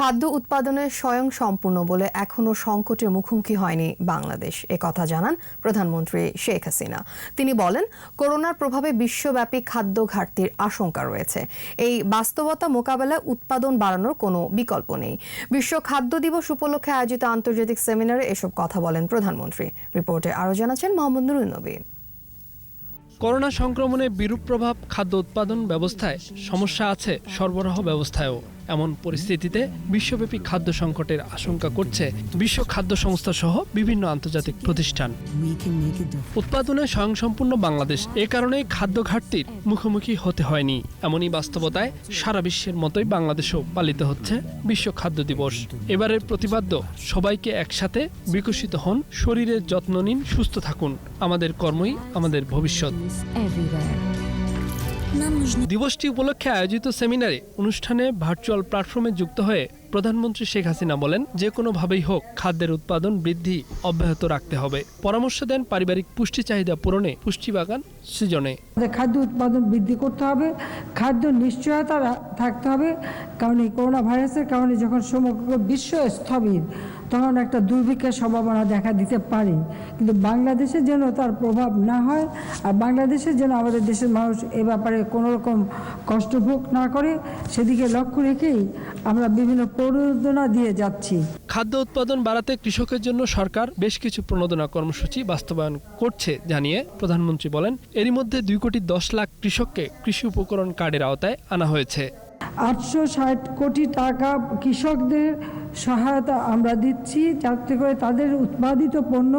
খাদ্য উৎপাদনে স্বয়ং সম্পূর্ণ বলে এখনও সংকটের মুখোমুখি হয়নি বাংলাদেশ। কথা জানান প্রধানমন্ত্রী শেখ হাসিনা। তিনি বলেন, করোনার প্রভাবে বিশ্বব্যাপী খাদ্য ঘাটতির আশঙ্কা রয়েছে। এই বাস্তবতা মোকাবেলায় উৎপাদন বাড়ানোর কোনো বিকল্প নেই। বিশ্ব খাদ্য দিবস উপলক্ষে আয়োজিত আন্তর্জাতিক সেমিনারে এসব কথা বলেন প্রধানমন্ত্রী। রিপোর্টে আরও জানাচ্ছেন মোহাম্মদ নুরুল নবী করোনা সংক্রমণে বিরূপ প্রভাব খাদ্য উৎপাদন ব্যবস্থায় সমস্যা আছে সরবরাহ ব্যবস্থায়ও। এমন পরিস্থিতিতে বিশ্বব্যাপী খাদ্য সংকটের আশঙ্কা করছে বিশ্ব খাদ্য সংস্থা সহ বিভিন্ন আন্তর্জাতিক প্রতিষ্ঠান। উৎপাদনে স্বয়ংসম্পূর্ণ বাংলাদেশ এ কারণে খাদ্য ঘাটতির মুখোমুখি হতে হয়নি। এমনই বাস্তবতায় সারা বিশ্বের মতোই বাংলাদেশেও পালিত হচ্ছে বিশ্ব খাদ্য দিবস। এবারের প্রতিপাদ্য সবাইকে একসাথে বিকশিত হন শরীরের যত্ন নিন সুস্থ থাকুন। আমাদের কর্মই আমাদের ভবিষ্যৎ। দিবসটি উপলক্ষে আয়োজিত সেমিনারে অনুষ্ঠানে ভার্চুয়াল প্ল্যাটফর্মে যুক্ত হয়ে প্রধানমন্ত্রী শেখ হাসিনা বলেন, যে কোনোভাবেই হোক, খাদ্যের উৎপাদন বৃদ্ধি অব্যাহত রাখতে হবে। পরামর্শ দেন পারিবারিক পুষ্টি চাহিদা পূরণে পুষ্টি বাগান সৃজনে খাদ্য উৎপাদন বৃদ্ধি করতে হবে। খাদ্য নিশ্চয়তা থাকতে হবে। কারণ এই করোনা ভাইরাসের কারণে যখন সমগ্র বিশ্ব স্থবির, তখন একটা দুর্ভিক্ষের সম্ভাবনা দেখা দিতে পারে। কিন্তু বাংলাদেশে যেন তার প্রভাব না হয়, আর বাংলাদেশের যেন আমাদের দেশের মানুষ এ ব্যাপারে কোনো রকম কষ্ট ভোগ না করে, সেদিকে লক্ষ্য রেখেই আমরা বিভিন্ন প্রণোদনা দিয়ে যাচ্ছি। খাদ্য উৎপাদন বাড়াতে কৃষকের জন্য সরকার বেশ কিছু প্রণোদনা কর্মসূচি বাস্তবায়ন করছে জানিয়ে প্রধানমন্ত্রী বলেন, এরই মধ্যে দুই কোটি দশ লাখ কৃষককে কৃষি উপকরণ কার্ডের আওতায় আনা হয়েছে। আটশো ষাট কোটি টাকা কৃষকদের সহায়তা আমরা দিচ্ছি যাতে করে তাদের উৎপাদিত পণ্য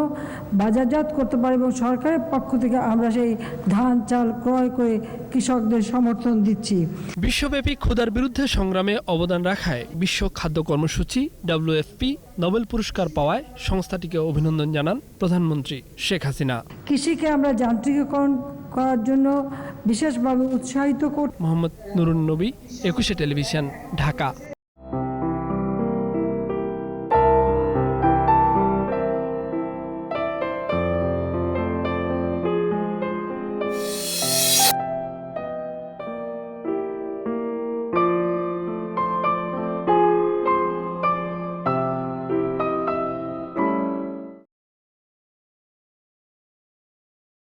বাজারজাত করতে পারে এবং সরকারের পক্ষ থেকে আমরা সেই ধান চাল ক্রয় করে কৃষকদের সমর্থন দিচ্ছি। বিশ্বব্যাপী ক্ষুধার বিরুদ্ধে সংগ্রামে অবদান রাখায় বিশ্ব খাদ্য কর্মসূচি ডাব্লিউএফপি নোবেল পুরস্কার পাওয়ায় সংস্থাটিকে অভিনন্দন জানান প্রধানমন্ত্রী শেখ হাসিনা। কৃষিকে আমরা যান্ত্রিকীকরণ করার জন্য বিশেষভাবে উৎসাহিত মোহাম্মদ নুরুন নবী একুশে টেলিভিশন ঢাকা।